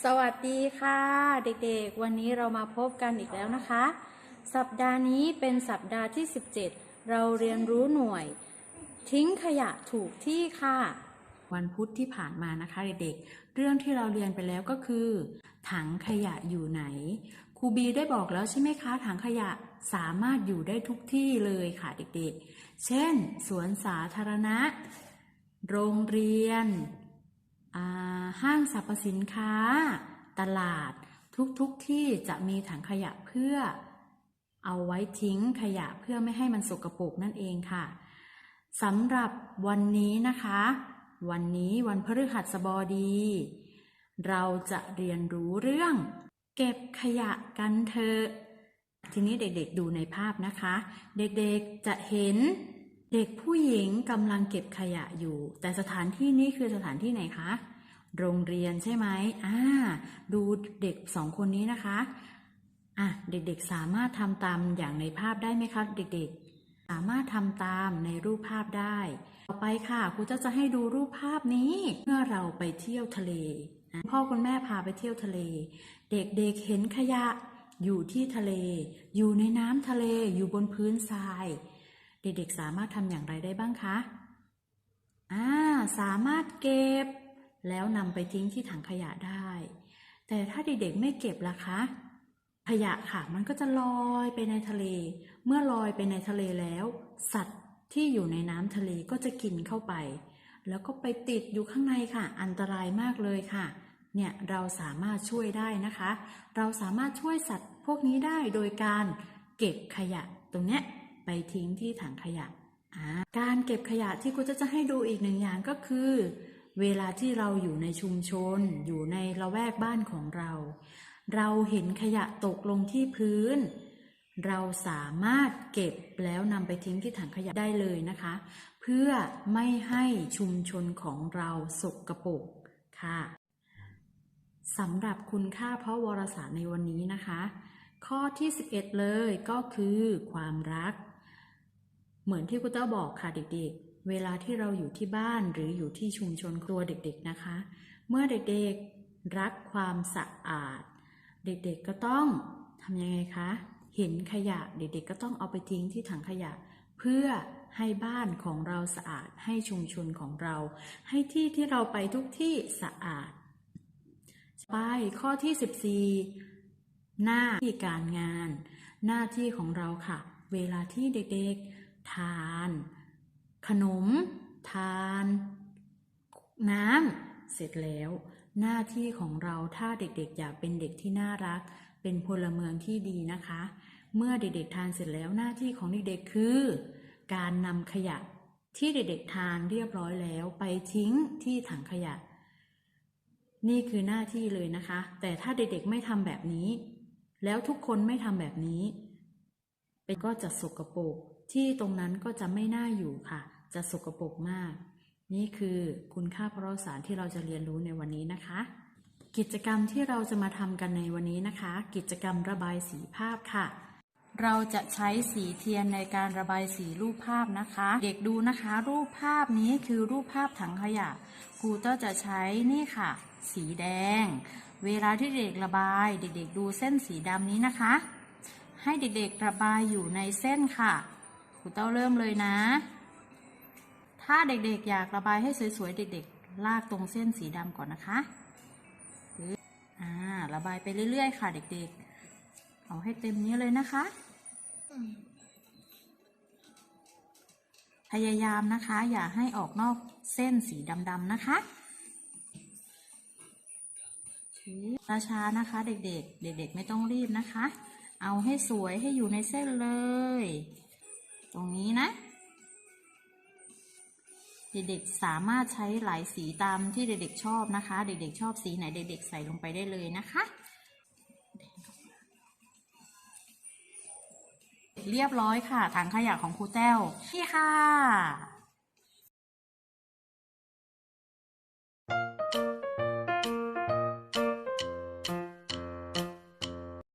สวัสดีค่ะ เด็กๆ วันนี้เรามาพบกันอีกแล้วนะคะ สัปดาห์นี้เป็นสัปดาห์ที่ 17 เราเรียนรู้หน่วย ทิ้งขยะถูกที่ค่ะ วันพุธที่ผ่านมานะคะเด็กๆ เรื่องที่เราเรียนไปแล้วก็คือ ถังขยะอยู่ไหนครูบีได้บอกแล้วใช่ไหมคะ ถังขยะสามารถอยู่ได้ทุกที่เลยค่ะเด็กๆ เช่น สวนสาธารณะ โรงเรียน ห้างสรรพสินค้า ตลาดทุกๆทที่จะมีถังขยะเพื่อ เอาไว้ทิ้งขยะเพื่อไม่ให้มันสกปรกนั่นเองค่ะสำหรับวันนี้นะคะ วันนี้วันพฤหัสบดี เราจะเรียนรู้เรื่อง เก็บขยะกันเถอะทีนี้เด็กๆดูในภาพนะคะ เด็กๆจะเห็นเด็กผู้หญิงกำลังเก็บขยะอยู่ แต่สถานที่นี้คือสถานที่ไหนคะ โรงเรียนใช่ไหมอ่า ดูเด็กสองคนนี้นะคะ อะ เด็กๆสามารถทำตามอย่างในภาพได้ไหมคะเด็กๆ สามารถทำตามในรูปภาพได้ ต่อไปค่ะครูจะจะให้ดูรูปภาพนี้ เมื่อเราไปเที่ยวทะเล พ่อคุณแม่พาไปเที่ยวทะเล เด็กๆเห็นขยะอยู่ที่ทะเล อยู่ในน้ำทะเล อยู่บนพื้นทราย เด็กๆสามารถทำอย่างไรได้บ้างคะ อ่า สามารถเก็บ แล้วนำไปทิ้งที่ถังขยะได้ แต่ถ้าเด็กๆไม่เก็บล่ะคะ ขยะค่ะมันก็จะลอยไปในทะเล เมื่อลอยไปในทะเลแล้ว สัตว์ที่อยู่ในน้ำทะเลก็จะกินเข้าไป แล้วก็ไปติดอยู่ข้างในค่ะ อันตรายมากเลยค่ะ เนี่ยเราสามารถช่วยได้นะคะ เราสามารถช่วยสัตว์พวกนี้ได้โดยการเก็บขยะตรงเนี้ยไปทิ้งที่ถังขยะ การเก็บขยะที่ครูจะจะให้ดูอีกหนึ่งอย่างก็คือ เวลาที่เราอยู่ในชุมชน อยู่ในละแวกบ้านของเรา เราเห็นขยะตกลงที่พื้น เราสามารถเก็บแล้วนำไปทิ้งที่ถังขยะได้เลยนะคะ เพื่อไม่ให้ชุมชนของเราสกรปรกค่ะสำหรับคุณค่าเพราะวรสารในวันนี้นะคะ ข้อที่ 11 เลยก็คือความรัก เหมือนที่คุณเต้าบอกค่ะเด็กๆ เวลาที่เราอยู่ที่บ้านหรืออยู่ที่ชุมชนครัวเด็กๆนะคะ เมื่อเด็กๆรักความสะอาด เด็กๆก็ต้องทำยังไงคะ เห็นขยะเด็กๆก็ต้องเอาไปทิ้งที่ถังขยะ เพื่อให้บ้านของเราสะอาดให้ชุมชนของเรา ให้ที่ที่เราไปทุกที่สะอาดไปข้อที่ 14 หน้าที่การงาน หน้าที่ของเราค่ะ เวลาที่เด็กๆ ทาน ขนม ทาน น้ำ เสร็จแล้ว หน้าที่ของเราถ้าเด็กๆ อยากเป็นเด็กที่น่ารัก เป็นพลเมืองที่ดีนะคะ เมื่อเด็กๆ ทานเสร็จแล้วหน้าที่ของเด็กๆ คือ การนำขยะที่เด็กๆ ทานเรียบร้อยแล้วไปทิ้งที่ถังขยะ นี่คือหน้าที่เลยนะคะ แต่ถ้าเด็กๆ ไม่ทำแบบนี้ แล้วทุกคนไม่ทำแบบนี้ เป็นก็จะสกรปรก ที่ตรงนั้นก็จะไม่น่าอยู่ค่ะ จะสกปรกมาก นี่คือคุณค่าพระสารที่เราจะเรียนรู้ในวันนี้นะคะ กิจกรรมที่เราจะมาทำกันในวันนี้นะคะ กิจกรรมระบายสีภาพค่ะ เราจะใช้สีเทียนในการระบายสีรูปภาพนะคะ เด็กดูนะคะ รูปภาพนี้คือรูปภาพถังขยะครูเตอร์จะใช้นี่ค่ะ สีแดง เวลาที่เด็กระบาย เด็กๆดูเส้นสีดำนี้นะคะ ให้เด็กๆระบายอยู่ในเส้นค่ะ ครูเต้าเริ่มเลยนะ ถ้าเด็กๆ อยากระบายให้สวยๆ เด็กๆ ลากตรงเส้นสีดำก่อนนะคะอ่าระบายไปเรื่อยๆ ค่ะ เด็กๆ เอาให้เต็มนี้เลยนะคะ พยายามนะคะ อย่าให้ออกนอกเส้นสีดำๆ นะคะช้าๆนะคะ เด็กๆ เด็ก ๆ ไม่ต้องรีบนะคะ เอาให้สวยให้อยู่ในเส้นเลย ตรงนี้นะ เด็กๆสามารถใช้หลายสีตามที่เด็กๆชอบนะคะ เด็กๆชอบสีไหนเด็ก ๆ ใส่ลงไปได้เลยนะคะ เรียบร้อยค่ะถังขยะของครูแต้วนี่ค่ะ